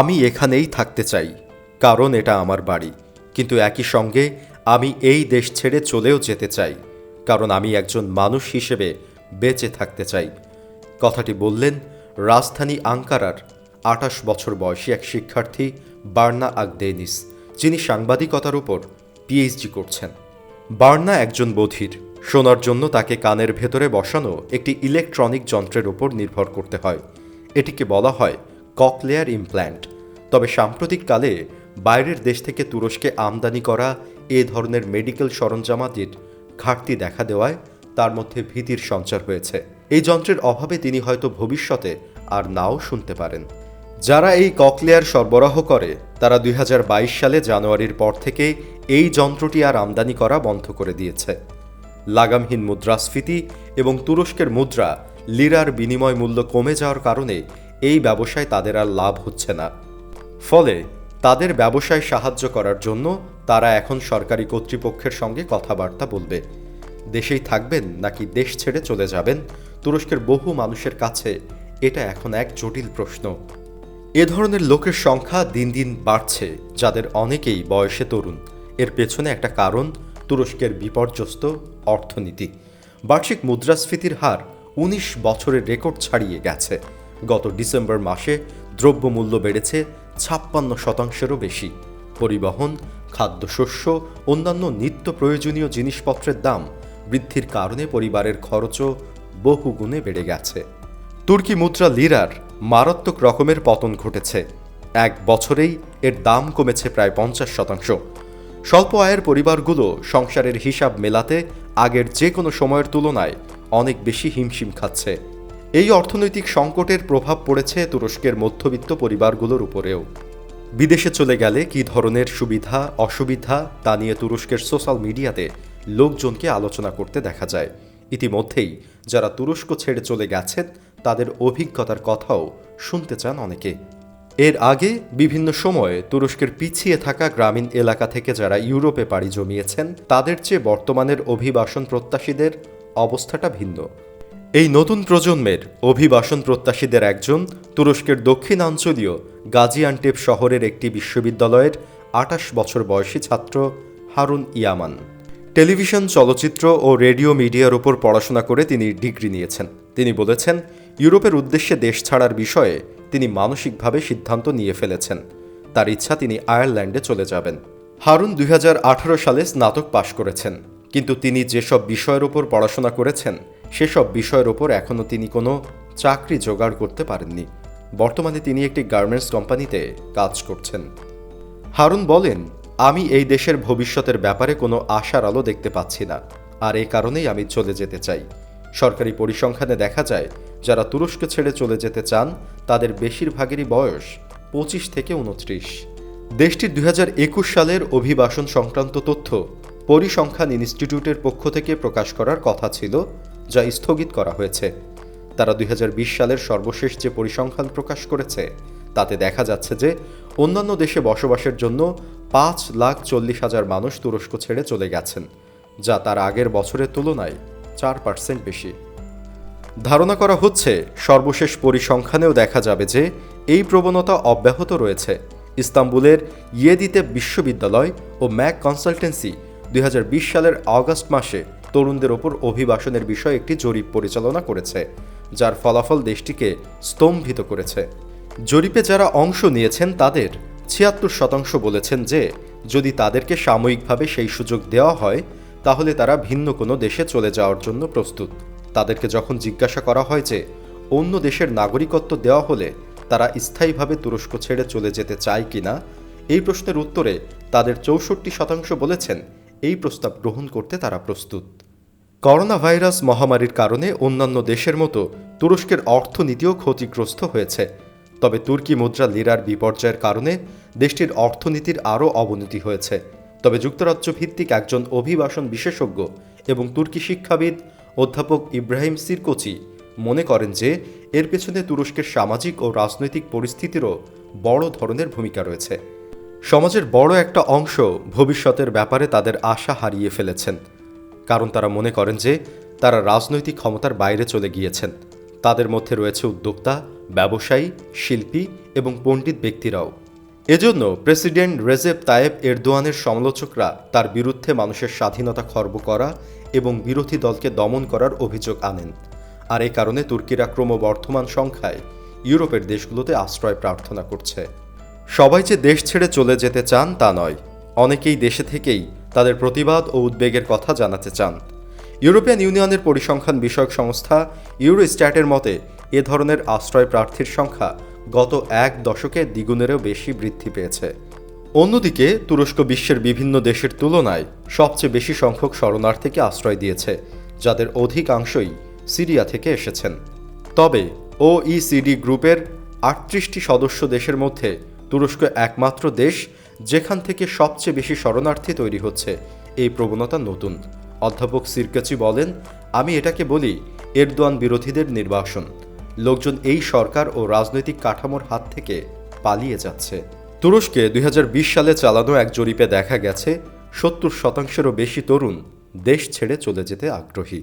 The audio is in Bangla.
আমি এখানেই থাকতে চাই, কারণ এটা আমার বাড়ি। কিন্তু একই সঙ্গে আমি এই দেশ ছেড়ে চলেও যেতে চাই, কারণ আমি একজন মানুষ হিসেবে বেঁচে থাকতে চাই। কথাটি বললেন রাজধানী আঙ্কারার আঠাশ বছর বয়সী এক শিক্ষার্থী বার্না আগদেনিস, যিনি সাংবাদিকতার উপর পিএইচডি করছেন। বার্না একজন বধির, শোনার জন্য তাকে কানের ভেতরে বসানো একটি ইলেকট্রনিক যন্ত্রের উপর নির্ভর করতে হয়। এটিকে বলা হয় ককলেয়ার ইমপ্ল্যান্ট। তবে সাম্প্রতিককালে বাইরের দেশ থেকে তুরস্কে আমদানি করা এ ধরনের মেডিকেল সরঞ্জামাদির ঘাটতি দেখা দেওয়ায় তার মধ্যে ভীতির সঞ্চার হয়েছে। এই যন্ত্রের অভাবে তিনি হয়তো ভবিষ্যতে আর নাও শুনতে পারেন। যারা এই ককলেয়ার সরবরাহ করে, তারা দুই হাজার বাইশ সালে জানুয়ারির পর থেকে এই যন্ত্রটি আর আমদানি করা বন্ধ করে দিয়েছে। লাগামহীন মুদ্রাস্ফীতি এবং তুরস্কের মুদ্রা লিরার বিনিময় মূল্য কমে যাওয়ার কারণে এই ব্যবসায় তাদের আর লাভ হচ্ছে না। ফলে তাদের ব্যবসায় সাহায্য করার জন্য তারা এখন সরকারি কর্তৃপক্ষের সঙ্গে কথাবার্তা বলবে। দেশেই থাকবেন নাকি দেশ ছেড়ে চলে যাবেন? তুরস্কের বহু মানুষের কাছে এটা এখন এক জটিল প্রশ্ন। এ ধরনের লোকের সংখ্যা দিন দিন বাড়ছে, যাদের অনেকেই বয়সে তরুণ। এর পেছনে একটা কারণ, তুরস্কের বিপর্যস্ত অর্থনীতি। বার্ষিক মুদ্রাস্ফীতির হার উনিশ বছরের রেকর্ড ছাড়িয়ে গেছে। গত ডিসেম্বর মাসে দ্রব্যমূল্য বেড়েছে ছাপ্পান্ন শতাংশেরও বেশি। পরিবহন, খাদ্যশস্য, অন্যান্য নিত্য প্রয়োজনীয় জিনিসপত্রের দাম বৃদ্ধির কারণে পরিবারের খরচও বহুগুণে বেড়ে গেছে। তুর্কি মুদ্রা লিরার মারাত্মক রকমের পতন ঘটেছে। এক বছরেই এর দাম কমেছে প্রায় পঞ্চাশ শতাংশ। স্বল্প আয়ের পরিবারগুলো সংসারের হিসাব মেলাতে আগের যে কোনো সময়ের তুলনায় অনেক বেশি হিমশিম খাচ্ছে। এই অর্থনৈতিক সংকটের প্রভাব পড়েছে তুরস্কের মধ্যবিত্ত পরিবারগুলোর উপরেও। বিদেশে চলে গেলে কী ধরনের সুবিধা, অসুবিধা তা নিয়ে তুরস্কের সোশ্যাল মিডিয়াতে লোকজনকে আলোচনা করতে দেখা যায়। ইতিমধ্যেই যারা তুরস্ক ছেড়ে চলে গেছেন, তাদের অভিজ্ঞতার কথাও শুনতে চান অনেকে। এর আগে বিভিন্ন সময়ে তুরস্কের পিছিয়ে থাকা গ্রামীণ এলাকা থেকে যারা ইউরোপে পাড়ি জমিয়েছেন, তাদের চেয়ে বর্তমানের অভিবাসন প্রত্যাশীদের অবস্থাটা ভিন্ন। এই নতুন প্রজন্মের অভিবাসন প্রত্যাশীদের একজন তুরস্কের দক্ষিণাঞ্চলীয় গাজিয়ান্টেপ শহরের একটি বিশ্ববিদ্যালয়ের আটাশ বছর বয়সী ছাত্র হারুন ইয়ামান। টেলিভিশন চলচ্চিত্র ও রেডিও মিডিয়ার উপর পড়াশোনা করে তিনি ডিগ্রি নিয়েছেন। তিনি বলেছেন, ইউরোপের উদ্দেশ্যে দেশ ছাড়ার বিষয়ে তিনি মানসিকভাবে সিদ্ধান্ত নিয়ে ফেলেছেন। তার ইচ্ছা তিনি আয়ারল্যান্ডে চলে যাবেন। হারুন দুই হাজার আঠারো সালে স্নাতক পাশ করেছেন। কিন্তু তিনি যেসব বিষয়ের ওপর পড়াশোনা করেছেন, সেসব বিষয়ের ওপর এখনও তিনি কোনো চাকরি জোগাড় করতে পারেননি। বর্তমানে তিনি একটি গার্মেন্টস কোম্পানিতে কাজ করছেন। হারুন বলেন, আমি এই দেশের ভবিষ্যতের ব্যাপারে কোনো আশার আলো দেখতে পাচ্ছি না, আর এই কারণেই আমি চলে যেতে চাই। সরকারি পরিসংখ্যানে দেখা যায়, যারা তুরস্ক ছেড়ে চলে যেতে চান, তাদের বেশিরভাগেরই বয়স পঁচিশ থেকে উনত্রিশ দেশটির দুই হাজার একুশ সালের অভিবাসন সংক্রান্ত তথ্য পরিসংখ্যান ইনস্টিটিউটের পক্ষ থেকে প্রকাশ করার কথা ছিল, যা স্থগিত করা হয়েছে। তারা দুই হাজার বিশ সালের সর্বশেষ যে পরিসংখ্যান প্রকাশ করেছে, তাতে দেখা যাচ্ছে যে অন্যান্য দেশে বসবাসের জন্য পাঁচ লাখ চল্লিশ হাজার মানুষ তুরস্ক ছেড়ে চলে গেছেন, যা তার আগের বছরের তুলনায় চার পার্সেন্ট বেশি। ধারণা করা হচ্ছে, সর্বশেষ পরিসংখ্যানেও দেখা যাবে যে এই প্রবণতা অব্যাহত রয়েছে। ইস্তাম্বুলের ইয়েদিতে বিশ্ববিদ্যালয় ও ম্যাক কনসালটেন্সি দুই হাজার বিশ সালের আগস্ট মাসে তরুণদের ওপর অভিবাসনের বিষয়ে একটি জরিপ পরিচালনা করেছে, যার ফলাফল দেশটিকে স্তম্ভিত করেছে। জরিপে যারা অংশ নিয়েছেন তাদের ছিয়াত্তর শতাংশ বলেছেন যে, যদি তাদেরকে সাময়িকভাবে সেই সুযোগ দেওয়া হয়, তাহলে তারা ভিন্ন কোনো দেশে চলে যাওয়ার জন্য প্রস্তুত। তাদেরকে যখন জিজ্ঞাসা করা হয় যে, অন্য দেশের নাগরিকত্ব দেওয়া হলে তারা স্থায়ীভাবে তুরস্ক ছেড়ে চলে যেতে চায় কিনা, এই প্রশ্নের উত্তরে তাদের চৌষট্টি শতাংশ বলেছেন এই প্রস্তাব গ্রহণ করতে তারা প্রস্তুত। করোনা ভাইরাস মহামারীর কারণে অন্যান্য দেশের মতো তুরস্কের অর্থনীতিও ক্ষতিগ্রস্ত হয়েছে। তবে তুর্কি মুদ্রা লিরার বিপর্যয়ের কারণে দেশটির অর্থনীতির আরও অবনতি হয়েছে। তবে যুক্তরাজ্য ভিত্তিক একজন অভিবাসন বিশেষজ্ঞ এবং তুর্কি শিক্ষাবিদ অধ্যাপক ইব্রাহিম সিরকোচি মনে করেন যে এর পেছনে তুরস্কের সামাজিক ও রাজনৈতিক পরিস্থিতিরও বড় ধরনের ভূমিকা রয়েছে। সমাজের বড় একটা অংশ ভবিষ্যতের ব্যাপারে তাদের আশা হারিয়ে ফেলেছেন। কারণ তারা মনে করেন যে, তারা রাজনৈতিক ক্ষমতার বাইরে চলে গিয়েছেন। তাদের মধ্যে রয়েছে উদ্যোক্তা, ব্যবসায়ী, শিল্পী এবং পণ্ডিত ব্যক্তিরাও। এজন্য প্রেসিডেন্ট রেজেপ তায়েব এরদোয়ানের সমালোচকরা তার বিরুদ্ধে মানুষের স্বাধীনতা খর্ব করা এবং বিরোধী দলকে দমন করার অভিযোগ আনেন। আর এ কারণে তুর্কিরা ক্রমবর্ধমান সংখ্যায় ইউরোপের দেশগুলোতে আশ্রয় প্রার্থনা করছে। সবাই যে দেশ ছেড়ে চলে যেতে চান তা নয়। অনেকেই দেশে থেকেই তাদের প্রতিবাদ ও উদ্বেগের কথা জানাতে চান। ইউরোপিয়ান ইউনিয়নের পরিসংখ্যান বিষয়ক সংস্থা ইউরোস্ট্যাটের মতে, এ ধরনের আশ্রয় প্রার্থীর সংখ্যা গত এক দশকে দ্বিগুণেরও বেশি বৃদ্ধি পেয়েছে। অন্যদিকে, তুরস্ক বিশ্বের বিভিন্ন দেশের তুলনায় সবচেয়ে বেশি সংখ্যক শরণার্থীকে আশ্রয় দিয়েছে, যাদের অধিকাংশই সিরিয়া থেকে এসেছেন। তবে, ওইসিডি গ্রুপের আটত্রিশটি সদস্য দেশের মধ্যে তুরস্ক একমাত্র দেশ যেখান থেকে সবচেয়ে বেশি শরণার্থী তৈরি হচ্ছে। এই প্রবণতা নতুন। অধ্যাপক সিরকাচি বলেন, আমি এটাকে বলি এরদোয়ান বিরোধীদের নির্বাসন। লোকজন এই সরকার ও রাজনৈতিক কাঠামোর হাত থেকে পালিয়ে যাচ্ছে। তুরস্কে দুই হাজার বিশ সালে চালানো এক জরিপে দেখা গেছে, সত্তর শতাংশেরও বেশি তরুণ দেশ ছেড়ে চলে যেতে আগ্রহী।